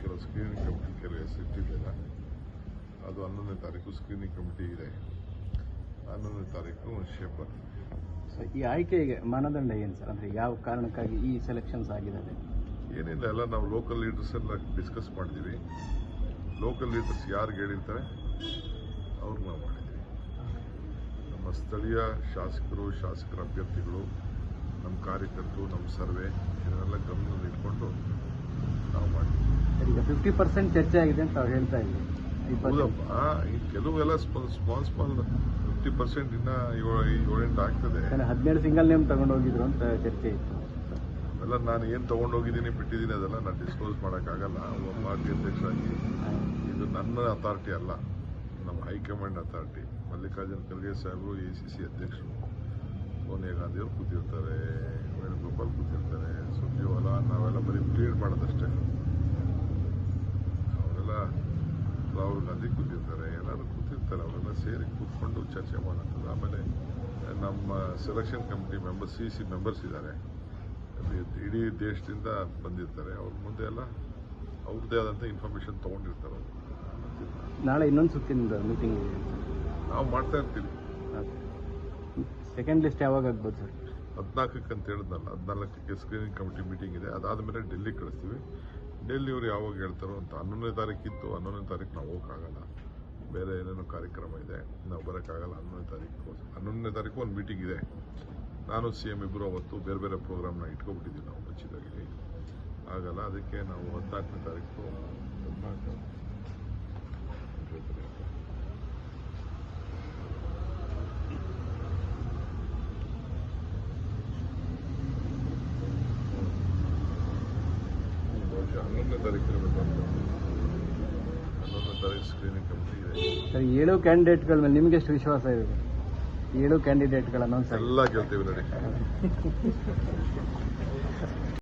ಕೆಲವು screening committee ಕೆಲವು ಸಿಟ್ಟಿಲ್ಲ ಅದು ಹನ್ನೊಂದನೇ ತಾರೀಕು ಸ್ಕ್ರೀನಿಂಗ್ ಕಮಿಟಿ ಇದೆ. ಹನ್ನೊಂದನೇ ತಾರೀಕು ಶೇಪ್ ಸೊ ಈ ಆಯ್ಕೆಗೆ ಮಾನದಂಡ ಏನು ಸರ್? ಅಂದರೆ ಯಾವ ಕಾರಣಕ್ಕಾಗಿ ಈ ಸೆಲೆಕ್ಷನ್ಸ್ ಆಗಿದೆ ಏನಿಲ್ಲ ಎಲ್ಲ ನಾವು ಲೋಕಲ್ ಲೀಡರ್ಸ್ ಎಲ್ಲ ಡಿಸ್ಕಸ್ ಮಾಡಿದ್ದೀವಿ ಲೋಕಲ್ ಲೀಡರ್ಸ್ ಯಾರು ಹೇಳಿರ್ತಾರೆ ಅವ್ರಿಗೆ ನಾವು ಮಾಡಿದ್ದೀವಿ ನಮ್ಮ ಸ್ಥಳೀಯ ಶಾಸಕರು ಶಾಸಕರ ಅಭ್ಯರ್ಥಿಗಳು ನಮ್ಮ ಕಾರ್ಯಕರ್ತರು ನಮ್ಮ ಸರ್ವೆ ಇದನ್ನೆಲ್ಲ ಗಮನದಲ್ಲಿ ಇಟ್ಕೊಂಡು ನಾವು ಮಾಡಿದ್ದೀವಿ ಈಗ ಫಿಫ್ಟಿ ಪರ್ಸೆಂಟ್ ಚರ್ಚೆ ಆಗಿದೆ ಅಂತ ಅವ್ರು ಹೇಳ್ತಾ ಇಪ್ಪತ್ತು ಹೌದಪ್ಪ ಕೆಲವೆಲ್ಲ ಸ್ಮಾಲ್ ಸ್ಮಾಲ್ ಫಿಫ್ಟಿ ಪರ್ಸೆಂಟ್ ಇನ್ನ ಏಳು ಏಳೆಂಟು ಆಗ್ತದೆ. ಹದಿನೇಳು ಸಿಂಗಲ್ ನೇಮ್ ತಗೊಂಡೋಗಿದ್ರು ಅಂತ ಚರ್ಚೆ ಇತ್ತು. ಅವೆಲ್ಲ ನಾನು ಏನು ತೊಗೊಂಡೋಗಿದ್ದೀನಿ ಬಿಟ್ಟಿದ್ದೀನಿ ಅದೆಲ್ಲ ನಾನು ಡಿಸ್ಕ್ಲೋಸ್ ಮಾಡೋಕ್ಕಾಗಲ್ಲ. ಒಬ್ಬ ಪಾರ್ಟಿ ಅಧ್ಯಕ್ಷರಾಗಿ. ಇದು ನನ್ನ ಅಥಾರಿಟಿ ಅಲ್ಲ. ನಮ್ಮ ಹೈಕಮಾಂಡ್ ಅಥಾರಿಟಿ ಮಲ್ಲಿಕಾರ್ಜುನ್ ಖರ್ಗೆ ಸಾಹೇಬರು ಎ ಸಿ ಸಿ ಅಧ್ಯಕ್ಷರು. ಸೋನಿಯಾ ಗಾಂಧಿಯವರು ಕೂತಿರ್ತಾರೆ ವೇಣುಗೋಪಾಲ್ ಕೂತಿರ್ತಾರೆ ಸುರ್ಜೇವಾಲಾ ಮಾಡೋದಷ್ಟೇ. ಅವರೆಲ್ಲ ರಾಹುಲ್ ನದಿ ಕೂತಿರ್ತಾರೆ ಎಲ್ಲರೂ ಕೂತಿರ್ತಾರೆ ಅವರೆಲ್ಲ ಸೇರಿ ಕೂತ್ಕೊಂಡು ಚರ್ಚೆ ಮಾಡೋಂಥದ್ದು ಆಮೇಲೆ ನಮ್ಮ selection committee members C C members ಇದ್ದಾರೆ. ಇಡೀ ದೇಶದಿಂದ ಬಂದಿರ್ತಾರೆ. ಅವ್ರ ಮುಂದೆ ಎಲ್ಲ ಅವ್ರದ್ದೇ ಆದಂಥ ಇನ್ಫಾರ್ಮೇಶನ್ ತೊಗೊಂಡಿರ್ತಾರೆ ಅವ್ರು. ನಾಳೆ ಇನ್ನೊಂದು ಸುತ್ತಿನ ಮೀಟಿಂಗ್ ನಾವು ಮಾಡ್ತಾ ಇರ್ತೀವಿ. ಸೆಕೆಂಡ್ ಲಿಸ್ಟ್ ಯಾವಾಗ ಆಗ್ಬೋದು ಸರ್ ಹದಿನಾಲ್ಕಕ್ಕೆ ಅಂತ ಹೇಳಿದ್ನಲ್ಲ, ಹದಿನಾಲ್ಕಕ್ಕೆ ಸ್ಕ್ರೀನಿಂಗ್ ಕಮಿಟಿ ಮೀಟಿಂಗ್ ಇದೆ. ಅದಾದಮೇಲೆ ಡೆಲ್ಲಿ ಕಳಿಸ್ತೀವಿ. ಡೆಲ್ಲಿ ಅವರು ಯಾವಾಗ ಹೇಳ್ತಾರೋ ಅಂತ, ಹನ್ನೊಂದನೇ ತಾರೀಕಿತ್ತು ಹನ್ನೊಂದನೇ ತಾರೀಕು ನಾವು ಹೋಗೋಕ್ಕಾಗಲ್ಲ. ಬೇರೆ ಏನೇನೋ ಕಾರ್ಯಕ್ರಮ ಇದೆ, ನಾವು ಬರೋಕ್ಕಾಗಲ್ಲ, ಹನ್ನೊಂದನೇ ತಾರೀಕು ಹನ್ನೊಂದನೇ ತಾರೀಕು ಒಂದು ಮೀಟಿಂಗ್ ಇದೆ. ನಾನು ಸಿ ಎಂ ಇಬ್ಬರು ಅವತ್ತು ಬೇರೆ ಬೇರೆ ಪ್ರೋಗ್ರಾಮ್ನ ಇಟ್ಕೊಬಿಟ್ಟಿದ್ದೀವಿ ನಾವು ಮುಂಚಿತವಾಗಿ ಆಗಲ್ಲ, ಅದಕ್ಕೆ ನಾವು ಹದಿನಾಲ್ಕನೇ ತಾರೀಕು ಬಹುಶಃ ಹನ್ನೊಂದನೇ ತಾರೀಕಿನ ಹನ್ನೊಂದನೇ ತಾರೀಕು ಸ್ಕ್ರೀನಿಂಗ್ ಕಮಿಟಿ ಇದೆ ಸರ್ ಏಳು ಕ್ಯಾಂಡಿಡೇಟ್ಗಳ ಮೇಲೆ ನಿಮ್ಗೆ ಎಷ್ಟು ವಿಶ್ವಾಸ ಇದೆ? ಏಳು ಕ್ಯಾಂಡಿಡೇಟ್ಗಳ ಅನೌನ್ಸ್ ಎಲ್ಲ ಗೆಲ್ತೀವಿ ನಡಿ.